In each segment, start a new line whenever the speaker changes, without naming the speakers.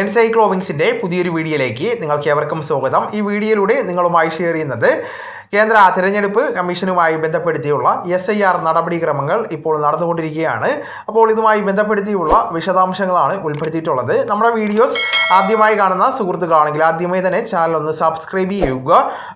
എൻസൈക്ലോവിങ്സിന്റെ പുതിയൊരു വീഡിയോയിലേക്ക് നിങ്ങൾക്ക് ഏവർക്കും സ്വാഗതം. ഈ വീഡിയോയിലൂടെ നിങ്ങളുമായി ഷെയർ ചെയ്യുന്നത് കേന്ദ്ര തിരഞ്ഞെടുപ്പ് കമ്മീഷനുമായി ബന്ധപ്പെടുത്തിയുള്ള എസ് ഐ ആർ നടപടിക്രമങ്ങൾ ഇപ്പോൾ നടന്നുകൊണ്ടിരിക്കുകയാണ്. അപ്പോൾ ഇതുമായി ബന്ധപ്പെടുത്തിയുള്ള വിശദാംശങ്ങളാണ് ഉൾപ്പെടുത്തിയിട്ടുള്ളത്. നമ്മുടെ വീഡിയോസ് ആദ്യമായി കാണുന്ന സുഹൃത്തുക്കളാണെങ്കിൽ ആദ്യമായി തന്നെ ചാനൽ ഒന്ന് സബ്സ്ക്രൈബ് ചെയ്യുക.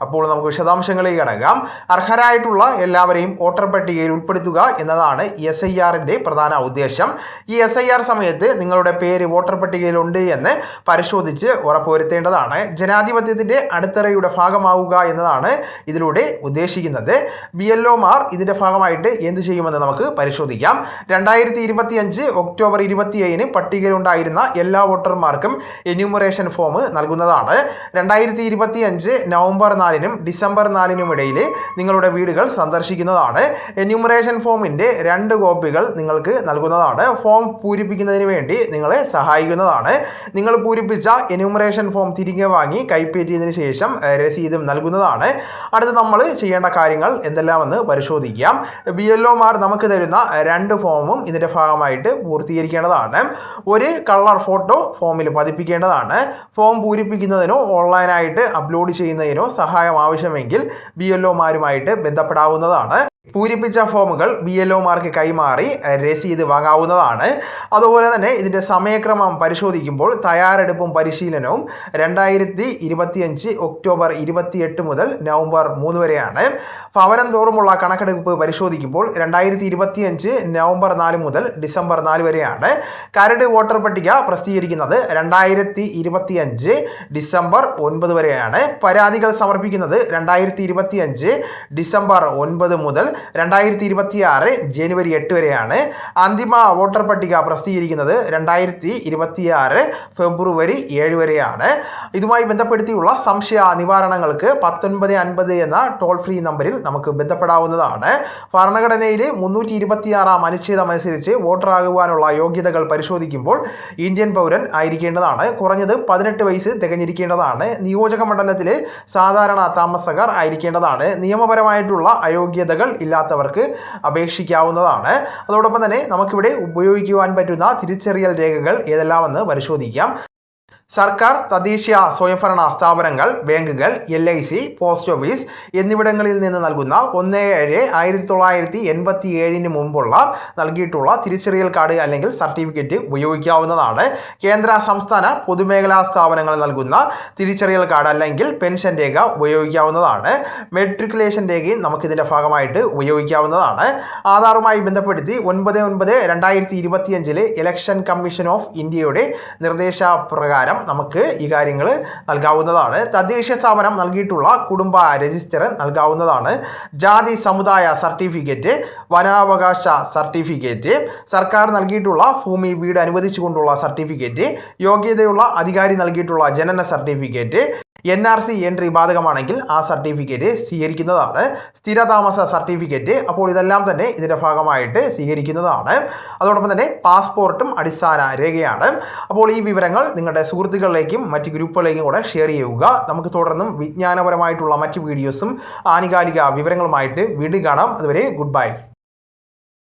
അപ്പോൾ നമുക്ക് വിശദാംശങ്ങളിലേക്ക് കടക്കാം. അർഹരായിട്ടുള്ള എല്ലാവരെയും വോട്ടർ പട്ടികയിൽ ഉൾപ്പെടുത്തുക എന്നതാണ് എസ് ഐ ആറിന്റെ പ്രധാന ഉദ്ദേശം. ഈ എസ് ഐ ആർ സമയത്ത് നിങ്ങളുടെ പേര് വോട്ടർ പട്ടികയിലുണ്ട് എന്ന് പരിശോധിച്ച് ഉറപ്പുവരുത്തേണ്ടതാണ്. ജനാധിപത്യത്തിന്റെ അടിത്തറയുടെ ഭാഗമാവുക എന്നതാണ് ഇതിലൂടെ ഉദ്ദേശിക്കുന്നത്. ബി എൽ ഒമാർ ഇതിന്റെ ഭാഗമായിട്ട് എന്ത് ചെയ്യുമെന്ന് നമുക്ക് പരിശോധിക്കാം. രണ്ടായിരത്തി ഇരുപത്തി അഞ്ച് ഒക്ടോബർ ഇരുപത്തി ഏഴിന് പട്ടികയിലുണ്ടായിരുന്ന എല്ലാ വോട്ടർമാർക്കും എന്യൂമറേഷൻ ഫോം നൽകുന്നതാണ്. രണ്ടായിരത്തി ഇരുപത്തി അഞ്ച് നവംബർ നാലിനും ഡിസംബർ നാലിനും ഇടയിൽ നിങ്ങളുടെ വീടുകൾ സന്ദർശിക്കുന്നതാണ്. എന്യൂമറേഷൻ ഫോമിന്റെ രണ്ട് കോപ്പികൾ നിങ്ങൾക്ക് നൽകുന്നതാണ്. ഫോം പൂരിപ്പിക്കുന്നതിന് വേണ്ടി നിങ്ങളെ സഹായിക്കുന്നതാണ്. നിങ്ങൾ പൂരിപ്പിച്ച എന്യൂമറേഷൻ ഫോം തിരികെ വാങ്ങി കൈപ്പറ്റിയതിനു ശേഷം രസീതും നൽകുന്നതാണ്. അടുത്ത് നമ്മൾ ചെയ്യേണ്ട കാര്യങ്ങൾ എന്തെല്ലാമെന്ന് പരിശോധിക്കാം. ബി എൽ ഒമാർ നമുക്ക് തരുന്ന രണ്ട് ഫോമും ഇതിന്റെ ഭാഗമായിട്ട് പൂർത്തീകരിക്കേണ്ടതാണ്. ഒരു കളർ ഫോട്ടോ ഫോമിൽ പതിപ്പിക്കേണ്ടതാണ് ഫോം പൂരിപ്പിക്കുന്നതിനോ ഓൺലൈനായിട്ട് അപ്ലോഡ് ചെയ്യുന്നതിനോ സഹായം ആവശ്യമെങ്കിൽ ബി എൽ ഒമാരുമായിട്ട് ബന്ധപ്പെടാവുന്നതാണ്. പൂരിപ്പിച്ച ഫോമുകൾ ബി എൽ ഒമാർക്ക് കൈമാറി രസീത് വാങ്ങാവുന്നതാണ്. അതുപോലെ തന്നെ ഇതിന്റെ സമയക്രമം പരിശോധിക്കുമ്പോൾ തയ്യാറെടുപ്പും പരിശീലനവും രണ്ടായിരത്തി ഇരുപത്തിയഞ്ച് ഒക്ടോബർ ഇരുപത്തിയെട്ട് മുതൽ നവംബർ മൂന്ന് വരെയാണ്. ഭവനം തോറുമുള്ള കണക്കെടുപ്പ് പരിശോധിക്കുമ്പോൾ രണ്ടായിരത്തി ഇരുപത്തിയഞ്ച് നവംബർ നാല് മുതൽ ഡിസംബർ നാല് വരെയാണ്. കരട് വോട്ടർ പട്ടിക പ്രസിദ്ധീകരിക്കുന്നത് രണ്ടായിരത്തി ഇരുപത്തിയഞ്ച് ഡിസംബർ ഒൻപത് വരെയാണ്. പരാതികൾ സമർപ്പിക്കുന്നത് രണ്ടായിരത്തി ഇരുപത്തിയഞ്ച് ഡിസംബർ ഒൻപത് മുതൽ രണ്ടായിരത്തി ഇരുപത്തി ആറ് ജനുവരി എട്ട് വരെയാണ് അന്തിമ വോട്ടർ പട്ടിക പ്രസിദ്ധീകരിക്കുന്നത് രണ്ടായിരത്തി ഇരുപത്തി ആറ് ഫെബ്രുവരി ഏഴ് വരെയാണ്. ഇതുമായി ബന്ധപ്പെടുത്തിയുള്ള സംശയ നിവാരണങ്ങൾക്ക് പത്തൊൻപത് അൻപത് എന്ന ടോൾ ഫ്രീ നമ്പറിൽ നമുക്ക് ബന്ധപ്പെടാവുന്നതാണ്. ഭരണഘടനയിലെ മുന്നൂറ്റി ഇരുപത്തിയാറാം അനുച്ഛേദം അനുസരിച്ച് വോട്ടറാകുവാനുള്ള യോഗ്യതകൾ പരിശോധിക്കുമ്പോൾ ഇന്ത്യൻ പൗരൻ ആയിരിക്കേണ്ടതാണ്. കുറഞ്ഞത് പതിനെട്ട് വയസ്സ് തികഞ്ഞിരിക്കേണ്ടതാണ്. നിയോജക മണ്ഡലത്തിലെ സാധാരണ താമസക്കാർ ആയിരിക്കേണ്ടതാണ്. നിയമപരമായിട്ടുള്ള അയോഗ്യതകൾ ഇല്ലാത്തവർക്ക് അപേക്ഷിക്കാവുന്നതാണ്. അതോടൊപ്പം തന്നെ നമുക്കിവിടെ ഉപയോഗിക്കുവാൻ പറ്റുന്ന തിരിച്ചറിയൽ രേഖകൾ ഏതെല്ലാമെന്ന് പരിശോധിക്കാം. സർക്കാർ തദ്ദേശീയ സ്വയംഭരണ സ്ഥാപനങ്ങൾ ബാങ്കുകൾ L I C post office എന്നിവിടങ്ങളിൽ നിന്ന് നൽകുന്ന ഒന്ന് ഏഴ് ആയിരത്തി തൊള്ളായിരത്തി എൺപത്തി ഏഴിന് മുമ്പുള്ള നൽകിയിട്ടുള്ള തിരിച്ചറിയൽ കാർഡ് അല്ലെങ്കിൽ സർട്ടിഫിക്കറ്റ് ഉപയോഗിക്കാവുന്നതാണ്. കേന്ദ്ര സംസ്ഥാന പൊതുമേഖലാ സ്ഥാപനങ്ങൾ നൽകുന്ന തിരിച്ചറിയൽ കാർഡ് അല്ലെങ്കിൽ പെൻഷൻ രേഖ ഉപയോഗിക്കാവുന്നതാണ്. മെട്രിക്കുലേഷൻ രേഖയും നമുക്കിതിന്റെ ഭാഗമായിട്ട് ഉപയോഗിക്കാവുന്നതാണ്. ആധാറുമായി ബന്ധപ്പെടുത്തി ഒൻപത് ഒൻപത് രണ്ടായിരത്തി ഇരുപത്തിയഞ്ചിലെ ഇലക്ഷൻ കമ്മീഷൻ ഓഫ് ഇന്ത്യയുടെ നിർദ്ദേശപ്രകാരം നമുക്ക് ഈ കാര്യങ്ങൾ നൽകാവുന്നതാണ്. തദ്ദേശ സ്ഥാപനം നൽകിയിട്ടുള്ള കുടുംബ രജിസ്റ്റർ നൽകാവുന്നതാണ്. ജാതി സമുദായ സർട്ടിഫിക്കറ്റ് വനാവകാശ സർട്ടിഫിക്കറ്റ് സർക്കാർ നൽകിയിട്ടുള്ള ഭൂമി വീട് അനുവദിച്ചുകൊണ്ടുള്ള സർട്ടിഫിക്കറ്റ് യോഗ്യതയുള്ള അധികാരി നൽകിയിട്ടുള്ള ജനന certificate N R C entry ബാധകമാണെങ്കിൽ ആ സർട്ടിഫിക്കറ്റ് സ്വീകരിക്കുന്നതാണ്. സ്ഥിരതാമസ സർട്ടിഫിക്കറ്റ് അപ്പോൾ ഇതെല്ലാം തന്നെ ഇതിന്റെ ഭാഗമായിട്ട് സ്വീകരിക്കുന്നതാണ്. അതോടൊപ്പം തന്നെ പാസ്പോർട്ടും അടിസ്ഥാന രേഖയാണ്. അപ്പോൾ ഈ വിവരങ്ങൾ നിങ്ങളുടെ സുഹൃത്തുക്കളിലേക്കും മറ്റ് ഗ്രൂപ്പുകളിലേക്കും കൂടെ ഷെയർ ചെയ്യുക. നമുക്ക് തുടർന്നും വിജ്ഞാനപരമായിട്ടുള്ള മറ്റ് വീഡിയോസും ആനുകാലിക വിവരങ്ങളുമായിട്ട് വീണ്ടും കാണാം. അതുവരെ ഗുഡ് ബൈ.